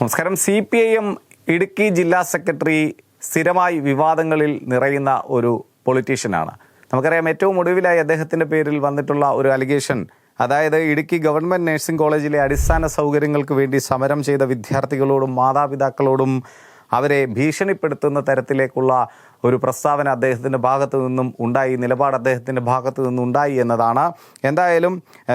നമസ്കാരം. C P I M Idukki ജില്ലാ secretary സ്ഥിരമായി വിവാദങ്ങളിൽ നിറയുന്ന ഒരു പൊളിറ്റീഷ്യനാണ്. നമുക്കറിയാം ഏറ്റവും ഒടുവിലായി അദ്ദേഹത്തിന്റെ പേരിൽ വന്നിട്ടുള്ള ഒരു അലിഗേഷൻ അതായത് ഇടുക്കി ഗവൺമെന്റ് നഴ്സിംഗ് കോളേജിലെ അടിസ്ഥാന സൗകര്യങ്ങൾക്ക് വേണ്ടി സമരം ചെയ്ത വിദ്യാർത്ഥികളോടും മാതാപിതാക്കളോടും അവരെ ഭീഷണിപ്പെടുത്തുന്ന തരത്തിലേക്കുള്ള ഒരു പ്രസ്താവന അദ്ദേഹത്തിന്റെ ഭാഗത്തു നിന്നും ഉണ്ടായി നിലപാട് അദ്ദേഹത്തിന്റെ ഭാഗത്തു നിന്നും ഉണ്ടായി എന്നതാണ്. എന്തായാലും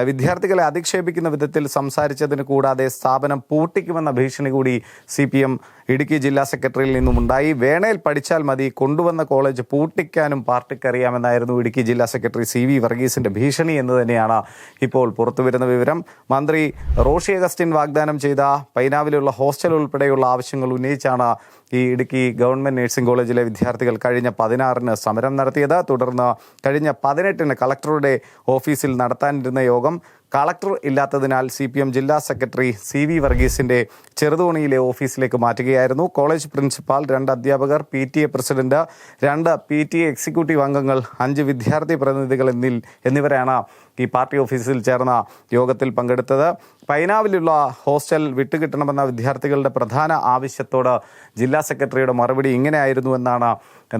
വിദ്യാർത്ഥികളെ അധിക്ഷേപിക്കുന്ന വിധത്തിൽ സംസാരിച്ചതിന് കൂടാതെ സ്ഥാപനം പൂട്ടിക്കുമെന്ന ഭീഷണി കൂടി സി പി എം ഇടുക്കി ജില്ലാ സെക്രട്ടറിയിൽ നിന്നും ഉണ്ടായി. വേണേൽ പഠിച്ചാൽ മതി കൊണ്ടുവന്ന കോളേജ് പൂട്ടിക്കാനും പാർട്ടിക്കറിയാമെന്നായിരുന്നു ഇടുക്കി ജില്ലാ സെക്രട്ടറി സി വി വർഗീസിന്റെ ഭീഷണി എന്ന് തന്നെയാണ് ഇപ്പോൾ പുറത്തുവരുന്ന വിവരം. മന്ത്രി റോഷി അഗസ്റ്റിൻ വാഗ്ദാനം ചെയ്ത പൈനാവിലുള്ള ഹോസ്റ്റൽ ഉൾപ്പെടെയുള്ള ആവശ്യങ്ങൾ ഉന്നയിച്ചാണ് ഈ ഇടുക്കി ഗവൺമെന്റ് നഴ്സിംഗ് കോളേജിലെ വിദ്യാർത്ഥികൾ കഴിഞ്ഞ പതിനാറിന് സമരം നടത്തിയത്. തുടർന്ന് കഴിഞ്ഞ പതിനെട്ടിന് കളക്ടറുടെ ഓഫീസിൽ നടത്താനിരുന്ന യോഗം കളക്ടർ ഇല്ലാത്തതിനാൽ സി പി എം ജില്ലാ സെക്രട്ടറി സി വി വർഗീസിന്റെ ചെറുതോണിയിലെ ഓഫീസിലേക്ക് മാറ്റുകയായിരുന്നു. കോളേജ് പ്രിൻസിപ്പാൾ രണ്ട് അധ്യാപകർ പി ടി എ പ്രസിഡന്റ് രണ്ട് പി ടി എ എക്സിക്യൂട്ടീവ് അംഗങ്ങൾ അഞ്ച് വിദ്യാർത്ഥി പ്രതിനിധികൾ എന്നിൽ എന്നിവരാണ് ഈ പാർട്ടി ഓഫീസിൽ ചേർന്ന യോഗത്തിൽ പങ്കെടുത്തത്. പൈനാവിലുള്ള ഹോസ്റ്റൽ വിട്ടുകിട്ടണമെന്ന വിദ്യാർത്ഥികളുടെ പ്രധാന ആവശ്യത്തോട് ജില്ലാ സെക്രട്ടറിയുടെ മറുപടി ഇങ്ങനെയായിരുന്നു എന്നാണ്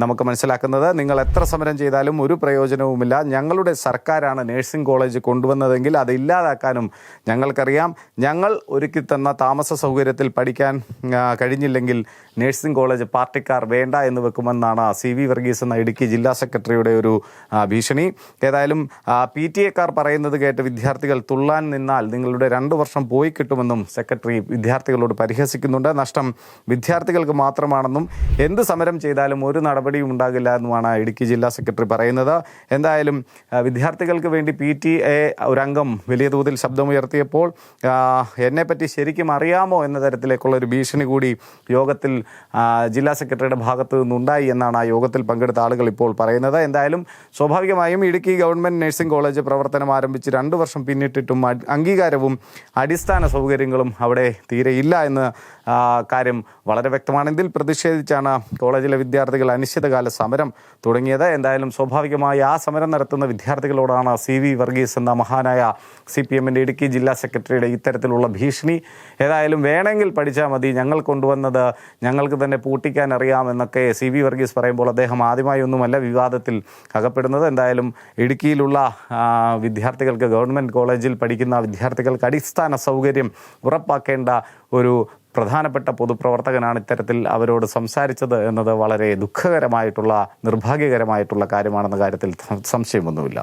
നമുക്ക് മനസ്സിലാക്കുന്നത്. നിങ്ങൾ എത്ര സമരം ചെയ്താലും ഒരു പ്രയോജനവുമില്ല. ഞങ്ങളുടെ സർക്കാരാണ് നഴ്സിംഗ് കോളേജ് കൊണ്ടുവന്നതെങ്കിൽ അത് ഇല്ലാതാക്കാനും ഞങ്ങൾക്കറിയാം. ഞങ്ങൾ ഒരുക്കി തന്ന താമസ സൗകര്യത്തിൽ പഠിക്കാൻ കഴിഞ്ഞില്ലെങ്കിൽ നഴ്സിംഗ് കോളേജ് പാർട്ടിക്കാർ വേണ്ട എന്ന് വെക്കുമെന്നാണ് സി വി വർഗീസ് എന്ന ഇടുക്കി ജില്ലാ സെക്രട്ടറിയുടെ ഒരു ഭീഷണി. ഏതായാലും പി ടി എക്കാർ പറയുന്നത് കേട്ട് വിദ്യാർത്ഥികൾ തുള്ളാൻ നിന്നാൽ നിങ്ങളുടെ രണ്ടു വർഷം പോയി കിട്ടുമെന്നും സെക്രട്ടറി വിദ്യാർത്ഥികളോട് പരിഹസിക്കുന്നുണ്ട്. നഷ്ടം വിദ്യാർത്ഥികൾക്ക് മാത്രമാണെന്നും എന്ത് സമരം ചെയ്താലും ഒരു നടപടിയും ഉണ്ടാകില്ല എന്നുമാണ് ഇടുക്കി ജില്ലാ സെക്രട്ടറി പറയുന്നത്. എന്തായാലും വിദ്യാർത്ഥികൾക്ക് വേണ്ടി പി ടി എ ഒരംഗം വലിയ തോതിൽ ശബ്ദമുയർത്തിയപ്പോൾ എന്നെപ്പറ്റി ശരിക്കും അറിയാമോ എന്ന തരത്തിലേക്കുള്ള ഒരു ഭീഷണി കൂടി യോഗത്തിൽ ജില്ലാ സെക്രട്ടറിയുടെ ഭാഗത്തു നിന്നുണ്ടായി എന്നാണ് ആ യോഗത്തിൽ പങ്കെടുത്ത ആളുകൾ ഇപ്പോൾ പറയുന്നത്. എന്തായാലും സ്വാഭാവികമായും ഇടുക്കി ഗവൺമെന്റ് നഴ്സിംഗ് കോളേജ് പ്രവർത്തനം ആരംഭിച്ച് രണ്ട് വർഷം പിന്നിട്ടിട്ടും അംഗീകാരവും അടിസ്ഥാന സൗകര്യങ്ങളും അവിടെ തീരെയില്ല എന്ന് കാര്യം വളരെ വ്യക്തമാണ്. ഇതിൽ പ്രതിഷേധിച്ചാണ് കോളേജിലെ വിദ്യാർത്ഥികൾ അനിശ്ചിതകാല സമരം തുടങ്ങിയത്. എന്തായാലും സ്വാഭാവികമായി ആ സമരം നടത്തുന്ന വിദ്യാർത്ഥികളോടാണ് സി വി വർഗീസ് എന്ന മഹാനായ സി പി എമ്മിന്റെ ഇടുക്കി ജില്ലാ സെക്രട്ടറിയുടെ ഇത്തരത്തിലുള്ള ഭീഷണി. ഏതായാലും വേണമെങ്കിൽ പഠിച്ചാൽ മതി. ഞങ്ങൾ കൊണ്ടുവന്നത് ഞങ്ങൾക്ക് തന്നെ പൂട്ടിക്കാൻ അറിയാമെന്നൊക്കെ സി വി വർഗീസ് പറയുമ്പോൾ അദ്ദേഹം ആദ്യമായി ഒന്നുമല്ല വിവാദത്തിൽ അകപ്പെടുന്നത്. എന്തായാലും ഇടുക്കിയിലുള്ള വിദ്യാർത്ഥികൾക്ക് ഗവൺമെന്റ് കോളേജിൽ പഠിക്കുന്ന വിദ്യാർത്ഥികൾക്ക് അടിസ്ഥാന സൗകര്യം ഉറപ്പാക്കേണ്ട ഒരു പ്രധാനപ്പെട്ട പൊതുപ്രവർത്തകനാണ് ഇത്തരത്തിൽ അവരോട് സംസാരിച്ചത് എന്നത് വളരെ ദുഃഖകരമായിട്ടുള്ള നിർഭാഗ്യകരമായിട്ടുള്ള കാര്യമാണെന്ന കാര്യത്തിൽ സംശയമൊന്നുമില്ല.